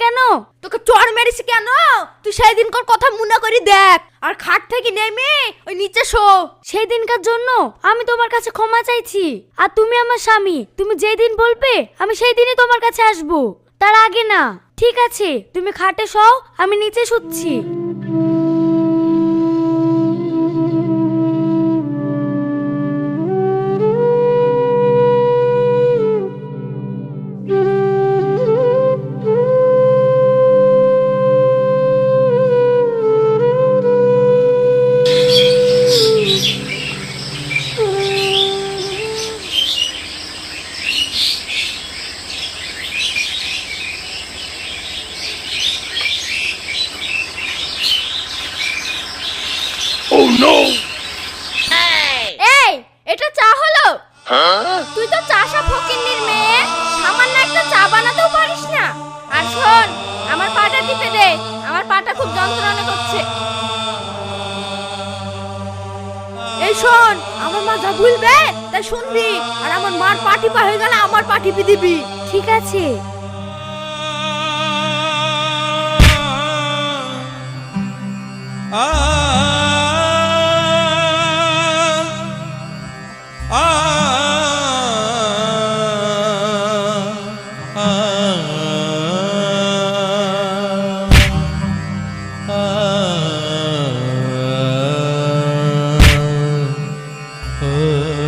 কেন? তোকে চর মেরেছি কেন? তুই সেই দিনকার কথা মনে করি দেখ। আর খাট থেকে নেমে ওই নিচে শো। সেই দিনকার জন্য আমি তোমার কাছে ক্ষমা চাইছি। আর তুমি আমার স্বামী তুমি যেই দিন বলবে আমি সেই দিনই তোমার কাছে আসব। তার আগে না। ঠিক আছে তুমি খাটে শও আমি নিচে শুচ্ছি। এই এটা চা হলো। তুই তো চাষা ফকিন্নির মেয়ে। সামান্য একটা চা বানাতেও পারিস না। আর শোন আমার পাটা টিপে দে। আমার পাটা খুব যন্ত্রণা করছে। এই শোন আমার মা যা ভুলবে তাই শুনবি। আর আমার মার পা হয়ে গেলে আমার পা টিপে দিবি। ঠিক আছে। তোকে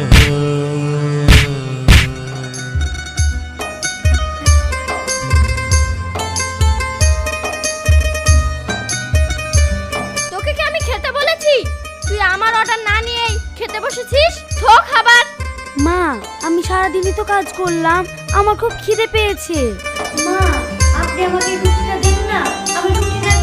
কি আমি খেতে বলেছি? তুই আমার অর্ডার না নিয়েই খেতে বসেছিস? থো খাবার। মা আমি সারাদিনই তো কাজ করলাম আমার খুব খিদে পেয়েছে। মা আপনি আমাকে রুটিটা দিন না আমি রুটি না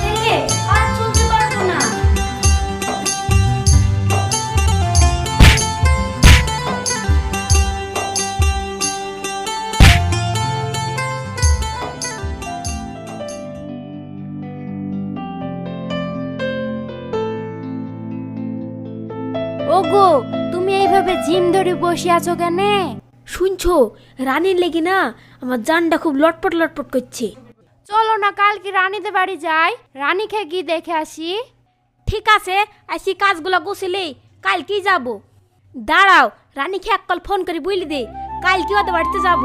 ওগো তুমি এইভাবে জিম ধরে বসে আছো কেন? শুনছো? রানীর লেগে না আমার জানটা খুব লটপট লটপট করছে। চলো না কালকে রানীদের বাড়ি যাই। রানীকে গিয়ে দেখে আসি। ঠিক আছে আসি কাজগুলো গুছিলি কালকেই যাব। দাঁড়াও রানীকে এক কল ফোন করে বলি দে। কালকে ওদের বাড়িতে যাব।